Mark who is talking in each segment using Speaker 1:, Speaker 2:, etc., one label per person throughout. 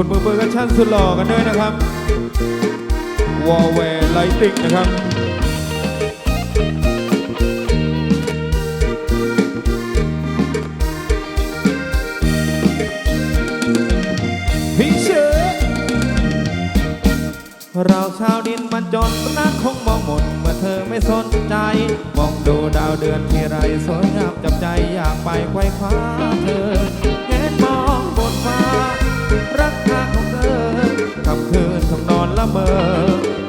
Speaker 1: คุณมือปืนกันชั่นสุดหล่อกันด้วยนะครับวอลเวไลติกนะครับพี่เชื่อเราชาวดินมันจนรักคงมองหมดเมื่อเธอไม่สนใจ มองดูดาวเดือนที่ไรสวยงามจับใจอยากไปไขว้คว้าเธอ คำคืนต้องนอนละเมอ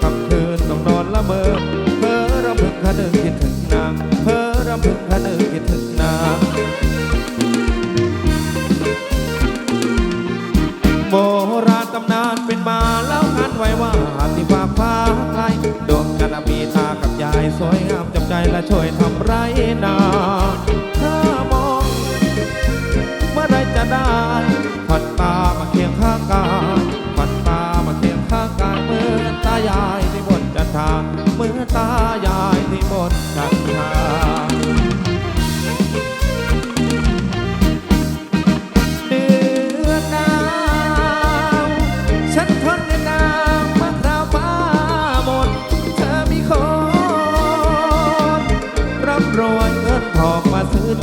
Speaker 1: คำคืนต้องนอนละเมอเพ้อรำพึงคะนึงคิดถึงนางเพ้อรำพึงคะนึงคิดถึงนางโบราณตำนานเป็นมาเล่ากันไว้ว่าที่ฟ้าฟ้าไกลดวงจันทร์มีตากับยายสวยงามจับใจและช่วยทำไรนา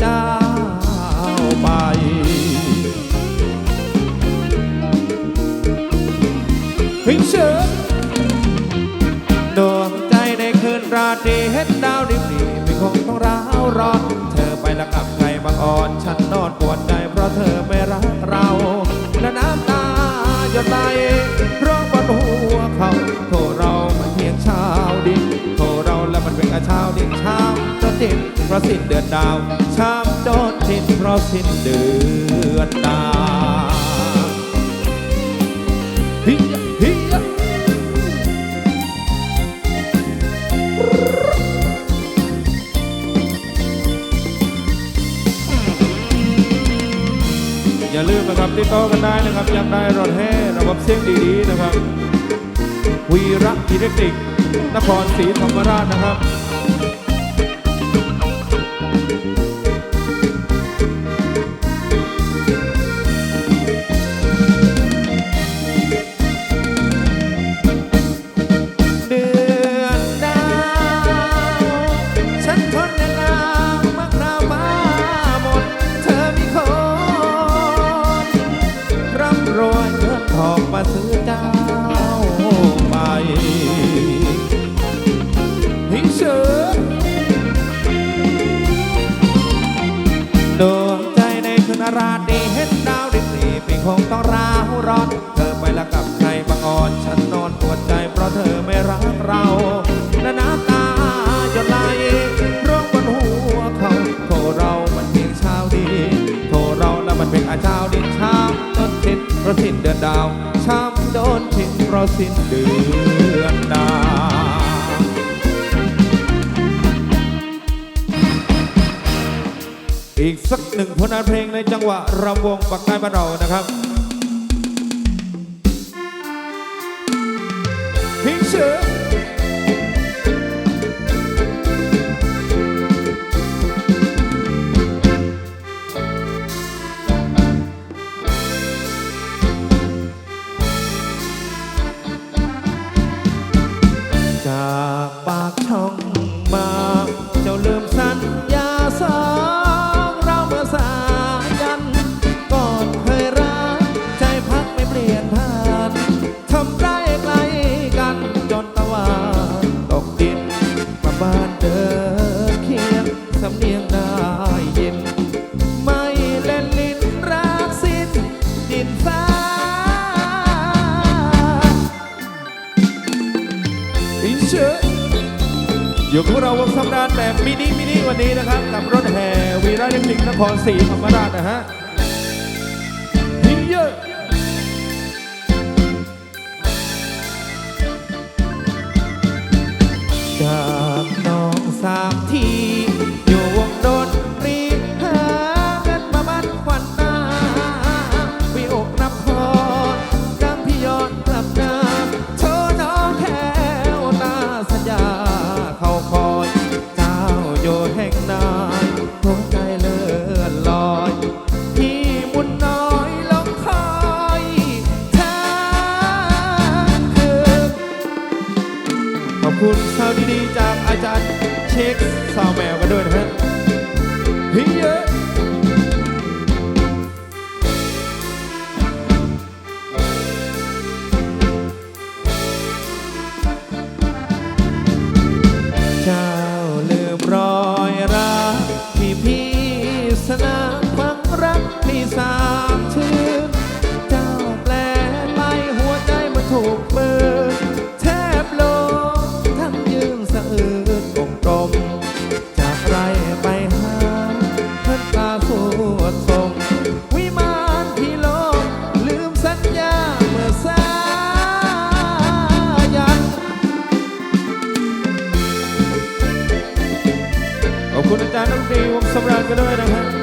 Speaker 1: เจ้าไปเฮ้ยเชิญดวงใจในคืนราตรีเห็นดาวดิบดีไม่คงต้องร้าวร้อนเธอไปแล้วกับใครบางอ่อน ฉันนอนปวดใจเพราะเธอไม่รักเรา และน้ำตาหยดไหลร้องบนหัวเขาโทรเรามัน เพราะสิ้นเดือนดาวชามจนดินเพราะสิ้นเดือนดาวฮิยฮิยอย่าลืมนะครับติดต่อกันได้นะครับยังได้รถแห่ระบบเสียงดีๆนะครับวีระอิเล็กทริกนครศรีธรรมราชนะครับ อนเธอไปแล้วกับใครบางอ่อน ฉันนอนปวดใจเพราะเธอไม่รักเราและน้ำตาหยดไหลร่วงบนหัวเขาโทรเรามันเพียงเช้าดี โทรเราแล้วมันเป็นอาเช้าดินช้ำจนสิ้นเพราะสิ้นเดือนดาวช้ำโดนทิ้งเพราะสิ้นเดือนดาวอีกสักหนึ่งผลงานเพลงในจังหวะรำวงปักใต้บ้านเรานะครับ พิ อยู่กับพวกเราวงสำราญแบบมินิมินิวันนี้นะครับกับรถแห่วีระเด็กลิกนครศรีธรรมราชนะฮะ คุณซาวดีๆจากอาจารย์เช็คซาวแมวกันด้วยนะฮะ ดีวงสำราญกันด้วยนะครับ